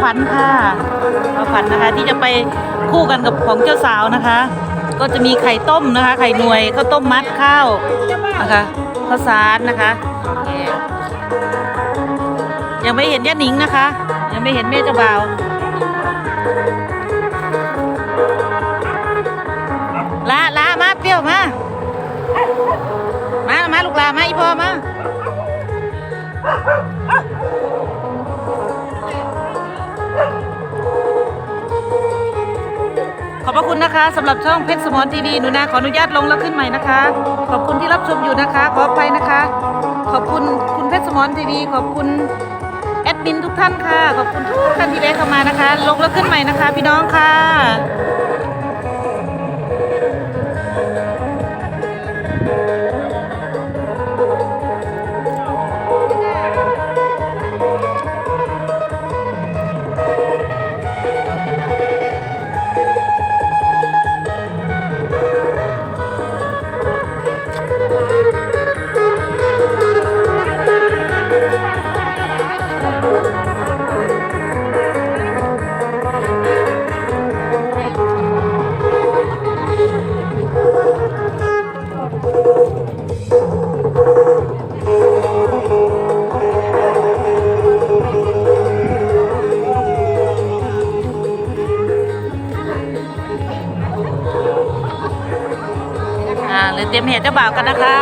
ขวัญค่ะผ้าขวัญนะคะ ที่จะไปคู่กันกับของเจ้าสาวนะคะ ก็จะมีไข่ต้มนะคะ ไข่หน่วยข้าวต้มมัดข้าวนะคะข้าวสารนะคะยังไม่เห็นย่าหนิงนะคะ ยังไม่เห็นแม่เจ้าบ่าวลาลามาเปรี้ยวมามามาลูกลามาอีพ่อมา นะคะสำหรับช่องเพชรสมอนทีวีหนูนาขออนุญาตลงแล้วขึ้นใหม่นะคะ ขอบคุณที่รับชมอยู่นะคะ ขออภัยนะคะ ขอบคุณคุณเพชรสมอนทีวีขอบคุณแอดมินทุกท่านค่ะ ขอบคุณทุกท่านที่ได้เข้ามานะคะ ลงแล้วขึ้นใหม่นะคะ พี่น้องค่ะ เดี๋ยวเตรียมเหตุเจ้าบ่าวกันนะคะ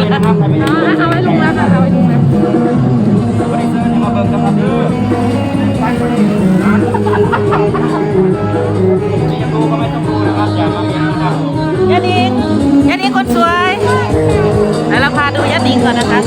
วิกพร้อมอีกแล้วเอาไว้ลงแล้วค่ะเอาไว้ลงแล้วยันอิงยันดิงคนสวยแล้วเราพาดูยันอิงก่อนนะคะ